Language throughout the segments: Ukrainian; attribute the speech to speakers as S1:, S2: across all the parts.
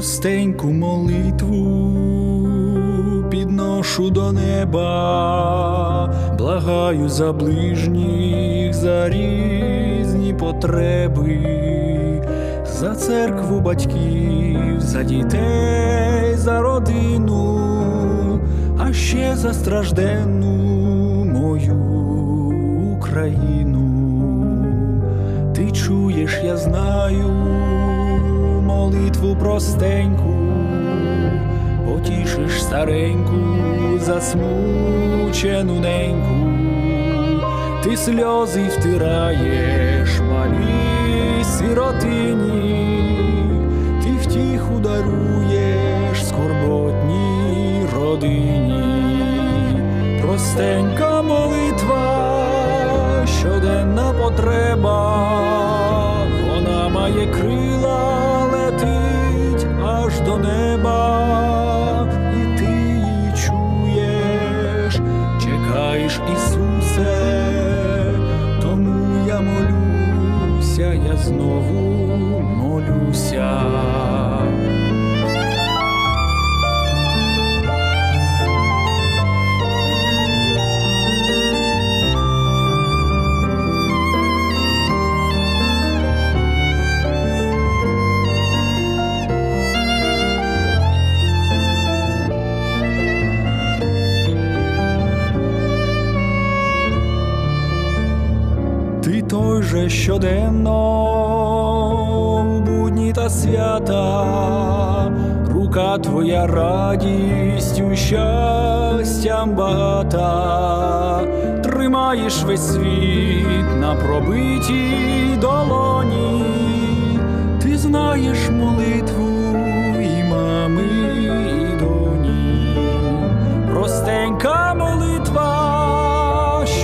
S1: простеньку молитву підношу до неба, благаю за ближніх, за різні потреби, за церкву батьків, за дітей, за родину, а ще за стражденну мою Україну. Ти чуєш, я знаю молитву простеньку, потішиш стареньку, засмучену неньку, ти сльози втираєш малій сиротині, ти втіху даруєш скорботній родині, простенька молитва, щоденна потреба, чекаєш Ісусе, тому я молюся, я знову молюся. Той же щоденно. Будні та свята, рука твоя радістю, щастям багата, тримаєш весь світ на пробитій долоні, ти знаєш молитву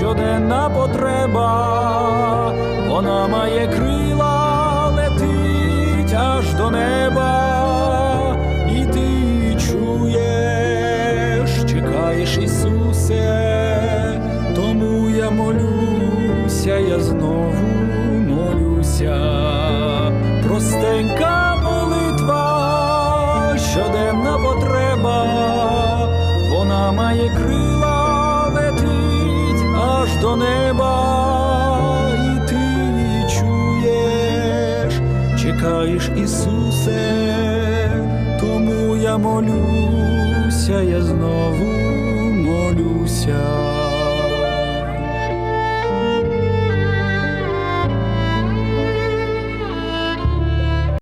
S1: щоденна потреба, вона має крила, летить аж до неба, і ти чуєш, чекаєш Ісусе, тому я молюся, я знову молюся, простенька молитва, щоденна потреба, вона має крила, чекаєш Ісусе, тому я молюся, я знову молюся.